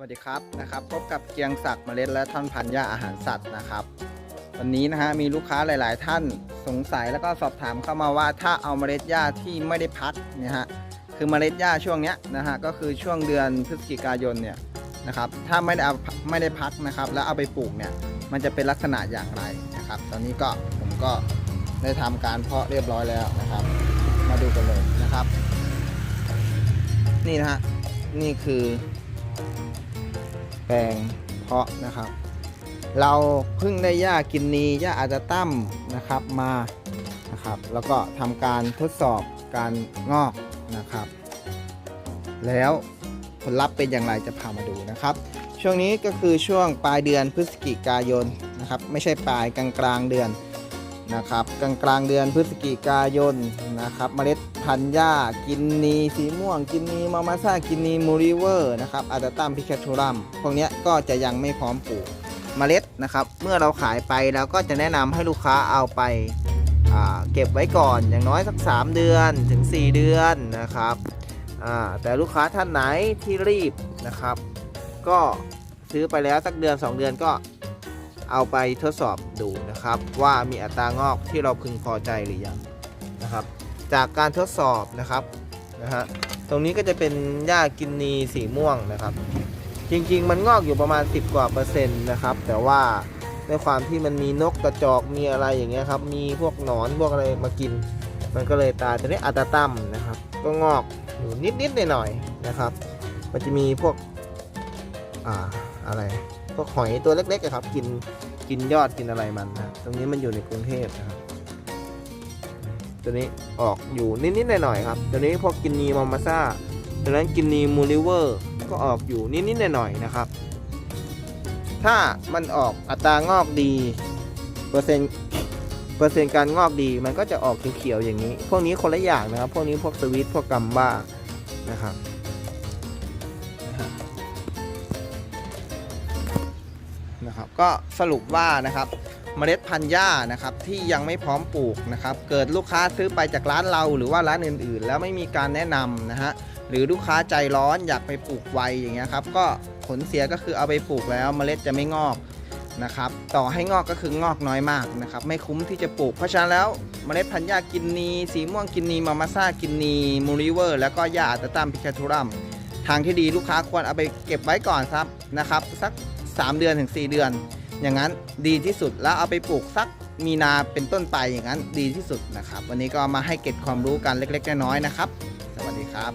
สวัสดีครับนะครับพบกับเกียงศักดิ์เมล็ดและท่อนพันธุ์หญ้าอาหารสัตว์นะครับ วันนี้นะฮะมีลูกค้าหลาย ๆ ท่านสงสัยแล้วก็สอบถามเข้ามาว่าถ้าเอาเมล็ดหญ้าที่ไม่ได้พักเนี่ยฮะคือเมล็ดหญ้าช่วงเนี้ยนะฮะก็คือช่วงเดือนพฤศจิกายนเนี่ยนะครับถ้าไม่ได้เอาไม่ได้พักนะครับ แล้วเอาไปปลูกเนี่ยมันจะเป็นลักษณะอย่างไรนะครับ ตอนนี้ก็ผมก็ได้ทำการเพาะเรียบร้อยแล้วนะครับ มาดูกันเลยนะครับ นี่นะฮะนี่คือ แปลงเพาะนะครับ เราเพิ่งได้หญ้ากินนีหญ้าอาจจะตั้มนะครับมานะครับแล้วก็ทำการทดสอบการงอกนะครับ แล้วผลลัพธ์เป็นอย่างไรจะพามาดูนะครับ ช่วงนี้ก็คือช่วงปลายเดือนพฤศจิกายนนะครับไม่ใช่ปลายกลางกลางเดือนนะครับกลางกลางเดือนพฤศจิกายนนะครับ เมล็ด พันธุ์หญ้ากินนีสีม่วง กินนีมามาซ่ากินนีมูริเวอร์นะครับอาจจะตั้มพิแคทูรัมพวกนี้ก็จะยังไม่พร้อมปลูกเมล็ดนะครับ เมื่อเราขายไปเราก็จะแนะนำให้ลูกค้าเอาไปาเก็บไว้ก่อนอย่างน้อยสัก 3 เดือนถึง 4 เดือนนะครับแต่ลูกค้าท่านไหนที่รีบนะครับ ก็ซื้อไปแล้วสักเดือน 2 เดือนก็เอาไปทดสอบดูนะครับ ว่ามีอัตรางอกที่เราพึงพอใจหรือยังนะครับ จากการทดสอบนะครับนะฮะตรงนี้ก็จะเป็นหญ้ากินนีสีม่วงนะครับ จริงๆ มันงอกอยู่ประมาณ 10 กว่าเปอร์เซ็นต์นะครับ แต่ว่าในความที่มันมีนกกระจอกมีอะไรอย่างเงี้ยครับ มีพวกหนอนพวกอะไรมากิน มันก็เลยตายแต่นี้อัตตัมนะครับ ก็งอกอยู่นิดๆหน่อยๆนะครับ มันจะมีพวกอ่าอะไรพวกหอยตัวเล็กๆอะครับกินกินยอดกินอะไรมันนะตรงนี้มันอยู่ในกรุงเทพนะครับ ตัวนี้ออกอยู่นิดๆหน่อยๆครับ ตัวนี้พวกกินนีมอมมาซ่าตัวนั้นกินนีมูลิเวอร์ก็ออกอยู่นิดๆหน่อยๆนะครับ ถ้ามันออกอัตรางอกดี เปอร์เซ็นต์เปอร์เซ็นต์การงอกดีมันก็จะออกเขียวๆอย่างนี้ พวกนี้คนละอย่างนะครับ พวกนี้พวกสวิตพวกกัมบ้านะครับนะครับ ก็สรุปว่านะครับ เมล็ดพันธุ์หญ้านะครับที่ยังไม่พร้อมปลูกนะครับ เกิดลูกค้าซื้อไปจากร้านเราหรือว่าร้านอื่นๆ แล้วไม่มีการแนะนำนะฮะหรือลูกค้าใจร้อนอยากไปปลูกไวอย่างเงี้ยครับก็ผลเสียก็คือเอาไปปลูกแล้วเมล็ดจะไม่งอกนะครับต่อให้งอกก็คืองอกน้อยมากนะครับไม่คุ้มที่จะปลูก เพราะฉะนั้นแล้วเมล็ดพันธุ์หญ้ากินนี สีม่วงกินนีมามาซ่ากินนีมูริเวอร์ แล้วก็หญ้าอัตตัมพิคาทูรัมทางที่ดีลูกค้าควรเอาไปเก็บไว้ก่อนครับนะครับสัก 3 เดือนถึง 4 เดือน อย่างนั้นดีที่สุดแล้วเอาไปปลูกสักมีนาเป็นต้นไปอย่างนั้นดีที่สุดนะครับ วันนี้ก็มาให้เก็บความรู้กันเล็ก ๆ น้อยๆนะครับ สวัสดีครับ